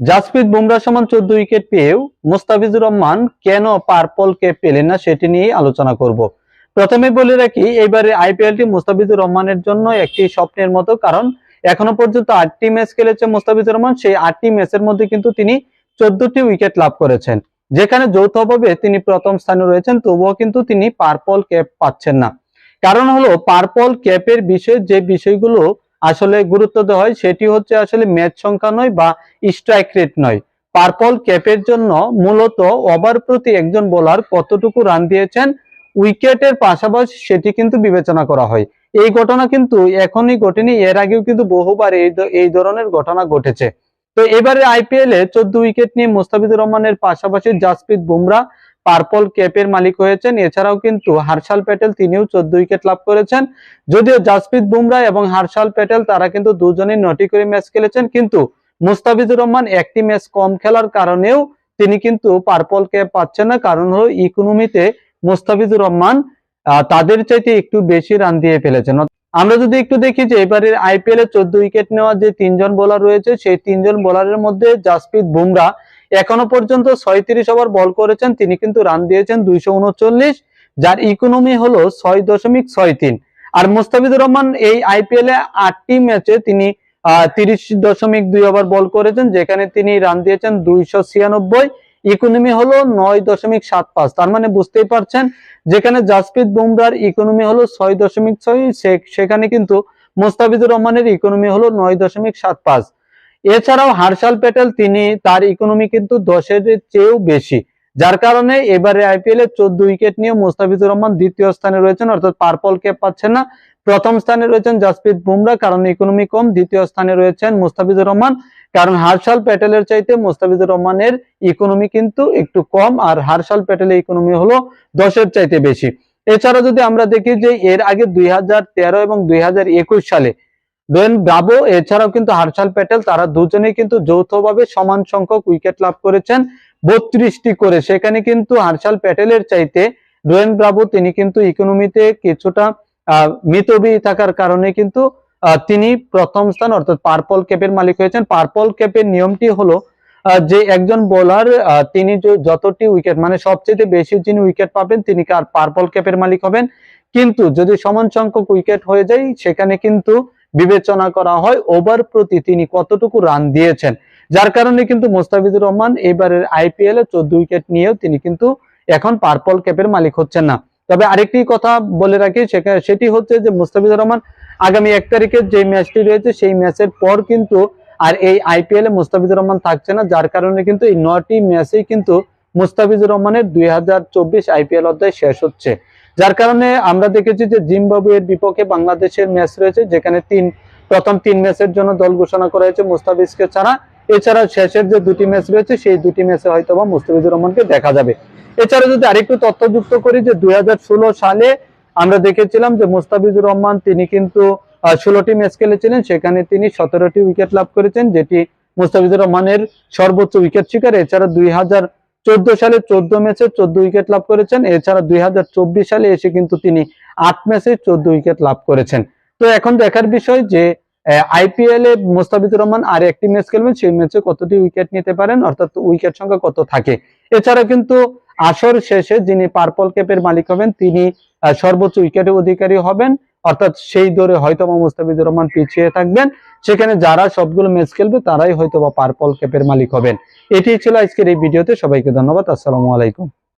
জাসপ্রীত বুমরা সমান চোদ্দ উইকেট পেয়েও মুস্তাফিজুর রহমান কেন পার্পল ক্যাপ পেলেন না সেটি নিয়ে আলোচনা করব। প্রথমে বলে রাখি এবারে আইপিএলটি মুস্তাফিজুর রহমানের জন্য একটি স্বপ্নের মতো, কারণ এখনও পর্যন্ত আটটি ম্যাচ খেলেছে মুস্তাফিজুর রহমান, সেই আটটি ম্যাচের মধ্যে কিন্তু তিনি চোদ্দটি উইকেট লাভ করেছেন। যেখানে যৌথভাবে তিনি প্রথম স্থানে রয়েছেন, তবুও কিন্তু তিনি পার্পল ক্যাপ পাচ্ছেন না। কারণ হলো, পার্পল ক্যাপের বিষয়ে যে বিষয়গুলো আসলে গুরুত্ব দেওয়া হয়, সেটি হচ্ছে আসলে ম্যাচ সংখ্যা নয় বা স্ট্রাইক রেট নয়। পার্পল ক্যাপের জন্য মূলত ওভার প্রতি একজন বোলার কতটুকু রান দিয়েছেন উইকেটের পাশাপাশি সেটি কিন্তু বিবেচনা করা হয়। এই ঘটনা কিন্তু এখনই ঘটেনি, এর আগেও কিন্তু বহুবার এই এই ধরনের ঘটনা ঘটেছে। তো এবারে আইপিএল এ চোদ্দ উইকেট নিয়ে মুস্তাফিজুর রহমানের পাশাপাশি জাসপ্রীত বুমরা পার্পল ক্যাপের মালিক হয়েছেন। এছাড়াও কিন্তু হার্ষাল প্যাটেল তিনিও চোদ্দ উইকেট লাভ করেছেন। যদিও জাসপ্রীত বুমরা এবং হার্ষাল প্যাটেল, তারা কিন্তু দুজনেই নটি করে ম্যাচ খেলেছেন। কিন্তু মুস্তাফিজুর রহমান একটি ম্যাচ কম খেলার কারণেও তিনি কিন্তু পার্পল ক্যাপ পাচ্ছেন না। কারণ হলো ইকোনমিতে মুস্তাফিজুর রহমান তাদের চাইতে একটু বেশি রান দিয়ে ফেলেছেন। আমরা যদি একটু দেখি যে এবারের আইপিএল এ চোদ্দ উইকেট নেওয়া যে তিনজন বোলার রয়েছে, সেই তিনজন বোলারের মধ্যে জাসপ্রীত বুমরা এখনও পর্যন্ত ছয়ত্রিশ ওভার বল করেছেন, তিনি কিন্তু রান দিয়েছেন দুইশো উনচল্লিশ, যার ইকোনমি হলো ছয় দশমিক ছয় তিন। আর মুস্তাফিজুর রহমান এই আইপিএল এ আটটি ম্যাচে তিনি তিরিশ দশমিক দুই ওভার বল করেছেন, যেখানে তিনি রান দিয়েছেন দুইশো ছিয়ানব্বই ইকোনমি হলো নয় দশমিক সাত পাঁচ। তার মানে বুঝতেই পারছেন, যেখানে জাসপ্রীত বুমরার ইকোনমি হলো ছয় দশমিক ছয় সেখানে কিন্তু মুস্তাফিজুর রহমানের ইকোনমি হলো নয় দশমিক সাত পাঁচ। এছাড়াও হার্ষাল প্যাটেল তিনি তার ইকোনমি কিন্তু দশের চেয়েও বেশি। যার কারণে এবারে আইপিএল এ চোদ্দ উইকেট নিয়ে মুস্তাফিজুর রহমান দ্বিতীয় স্থানে রয়েছেন, অর্থাৎ পার্পল ক্যাপ পাচ্ছেন না। প্রথম স্থানে রয়েছেন জাসপ্রীত বুমরা কারণ ইকোনমি কম। দ্বিতীয় স্থানে রয়েছেন মুস্তাফিজুর রহমান। কারণ হার্ষাল প্যাটেলের চাইতে মুস্তাফিজুর রহমানের ইকোনমি কিন্তু একটু কম, আর হার্ষাল প্যাটেলের ইকোনমি হলো দশের চাইতে বেশি। এছাড়া যদি আমরা দেখি যে এর আগে দুই হাজার তেরো এবং দুই হাজার একুশ সালে ডোয়েন ব্রাভো এছাড়াও কিন্তু হার্ষাল প্যাটেল তারা দুজনেই কিন্তু যৌথভাবে সমান সংখ্যক উইকেট লাভ করেছেন, বত্রিশটি করে। সেখানে কিন্তু হার্ষাল প্যাটেলের চাইতে ডোয়েন ব্রাভো তিনি কিন্তু ইকোনমিতে কিছুটা মিতব্যয়ী থাকার কারণে কিন্তু তিনি প্রথম স্থান, অর্থাৎ পার্পল ক্যাপের মালিক হয়েছেন। পার্পল ক্যাপের নিয়মটি হলো যে একজন বোলার তিনি যতটি উইকেট মানে সবচেয়ে বেশি যিনি উইকেট পাবেন, তিনি কার পার্পল ক্যাপের মালিক হবেন। কিন্তু যদি সমান সংখ্যক উইকেট হয়ে যায়, সেখানে কিন্তু বিবেচনা করা হয় ওভার প্রতি তিনি কতটুকু রান দিয়েছেন। যার কারণে কিন্তু মোস্তাফিজুর রহমান এবারের আইপিএল এ চোদ্দ উইকেট নিয়েও তিনি কিন্তু এখন পার্পল ক্যাপের মালিক হচ্ছেন না। তবে আরেকটি কথা বলে রাখি সেটি হচ্ছে যে মুস্তাফিজুর রহমান আগামী এক তারিখের যে ম্যাচটি রয়েছে, সেই ম্যাচের পর কিন্তু আর এই আইপিএল এ মুস্তাফিজুর রহমান থাকছে না, যার কারণে কিন্তু এই নটি ম্যাচেই কিন্তু মুস্তাফিজুর রহমানের দুই হাজার চব্বিশ আইপিএল অধ্যায় শেষ হচ্ছে। যার কারণে আমরা দেখেছি যে জিম্বাবুয়ের বিপক্ষে বাংলাদেশের ম্যাচ রয়েছে, যেখানে তিন, প্রথম তিন ম্যাচের জন্য দল ঘোষণা করা হয়েছে মুস্তাফিজকে ছাড়া। এছাড়া শেষের যে দুটি ম্যাচ রয়েছে, সেই দুটি ম্যাচে হয়তো বা মুস্তাফিজুর রহমানকে দেখা যাবে। এছাড়া যদি আরেকটু তথ্য যুক্ত করি যে দুই হাজার ষোলো সালে আমরা দেখেছিলাম যে মুস্তাফিজুর রহমান, তিনি কিন্তু ষোলোটি ম্যাচ খেলেছিলেন, সেখানে তিনি সতেরোটি উইকেট লাভ করেছেন, যেটি মুস্তাফিজুর রহমানের সর্বোচ্চ উইকেট শিকার। এছাড়া দুই হাজার চোদ্দ সালে চোদ্দ ম্যাচে চোদ্দ উইকেট লাভ করেছেন। এছাড়া দুই হাজার চব্বিশ সালে এসে কিন্তু তিনি আট ম্যাচে চোদ্দ উইকেট লাভ করেছেন। তো এখন দেখার বিষয় যে আইপিএল এ মোস্তাফিজুর রহমান আর একটি ম্যাচ খেলবেন, সেই ম্যাচে কতটি উইকেট নিতে পারেন, অর্থাৎ উইকেট সংখ্যা কত থাকে? এছাড়া কিন্তু আসর শেষে যিনি পার্পল ক্যাপের মালিক হবেন, তিনি সর্বোচ্চ উইকেটের অধিকারী হবেন। অর্থাৎ সেই দৌড়ে হয়তো বা মুস্তাফিজুর রহমান পিছিয়ে থাকবেন। সেখানে যারা সবগুলো ম্যাচ খেলবে, তারাই হয়তো বা পার্পল ক্যাপের মালিক হবেন। এটি ছিল আজকের এই ভিডিওতে। সবাইকে ধন্যবাদ। আসসালামু আলাইকুম।